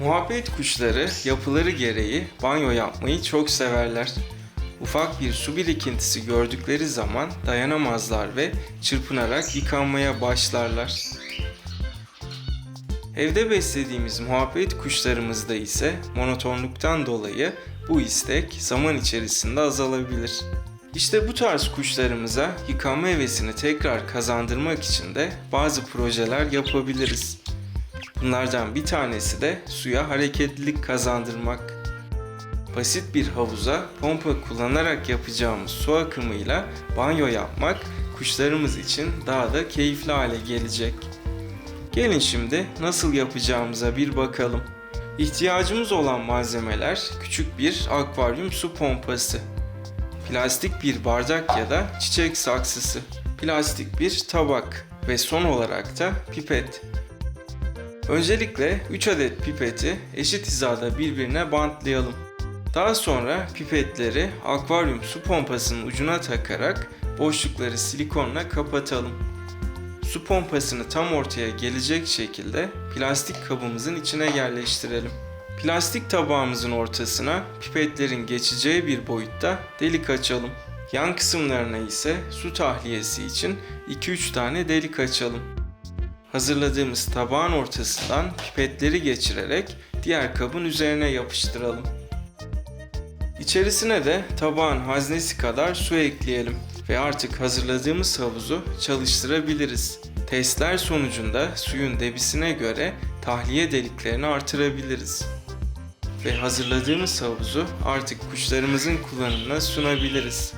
Muhabbet kuşları yapıları gereği banyo yapmayı çok severler. Ufak bir su birikintisi gördükleri zaman dayanamazlar ve çırpınarak yıkanmaya başlarlar. Evde beslediğimiz muhabbet kuşlarımızda ise monotonluktan dolayı bu istek zaman içerisinde azalabilir. İşte bu tarz kuşlarımıza yıkanma hevesini tekrar kazandırmak için de bazı projeler yapabiliriz. Bunlardan bir tanesi de suya hareketlilik kazandırmak. Basit bir havuza pompa kullanarak yapacağımız su akımıyla banyo yapmak kuşlarımız için daha da keyifli hale gelecek. Gelin şimdi nasıl yapacağımıza bir bakalım. İhtiyacımız olan malzemeler küçük bir akvaryum su pompası, plastik bir bardak ya da çiçek saksısı, plastik bir tabak ve son olarak da pipet. Öncelikle 3 adet pipeti eşit hizada birbirine bantlayalım. Daha sonra pipetleri akvaryum su pompasının ucuna takarak boşlukları silikonla kapatalım. Su pompasını tam ortaya gelecek şekilde plastik kabımızın içine yerleştirelim. Plastik tabağımızın ortasına pipetlerin geçeceği bir boyutta delik açalım. Yan kısımlarına ise su tahliyesi için 2-3 tane delik açalım. Hazırladığımız tabağın ortasından pipetleri geçirerek diğer kabın üzerine yapıştıralım. İçerisine de tabağın haznesi kadar su ekleyelim ve artık hazırladığımız havuzu çalıştırabiliriz. Testler sonucunda suyun debisine göre tahliye deliklerini artırabiliriz. Ve hazırladığımız havuzu artık kuşlarımızın kullanımına sunabiliriz.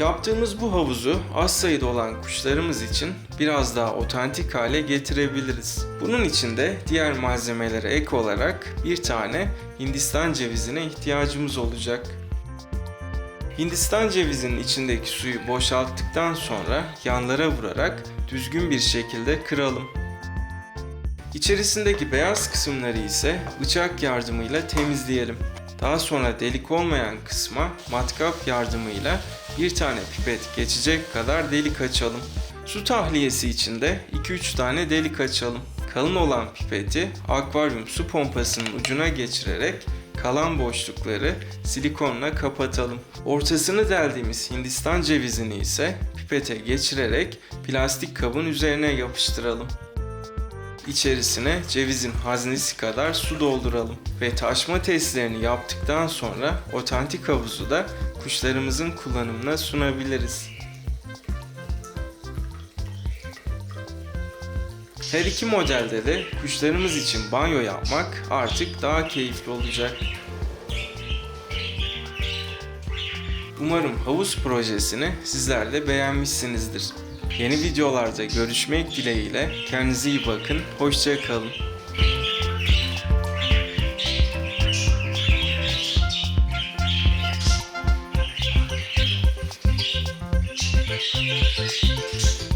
Yaptığımız bu havuzu az sayıda olan kuşlarımız için biraz daha otantik hale getirebiliriz. Bunun için de diğer malzemelere ek olarak bir tane Hindistan cevizine ihtiyacımız olacak. Hindistan cevizinin içindeki suyu boşalttıktan sonra yanlara vurarak düzgün bir şekilde kıralım. İçerisindeki beyaz kısımları ise bıçak yardımıyla temizleyelim. Daha sonra delik olmayan kısma matkap yardımıyla bir tane pipet geçecek kadar delik açalım. Su tahliyesi için de 2-3 tane delik açalım. Kalın olan pipeti akvaryum su pompasının ucuna geçirerek kalan boşlukları silikonla kapatalım. Ortasını deldiğimiz Hindistan cevizini ise pipete geçirerek plastik kabın üzerine yapıştıralım. İçerisine cevizin haznesi kadar su dolduralım ve taşma testlerini yaptıktan sonra otantik havuzu da kuşlarımızın kullanımına sunabiliriz. Her iki modelde de kuşlarımız için banyo yapmak artık daha keyifli olacak. Umarım havuz projesini sizler de beğenmişsinizdir. Yeni videolarda görüşmek dileğiyle kendinize iyi bakın, hoşça よろしくお願いします。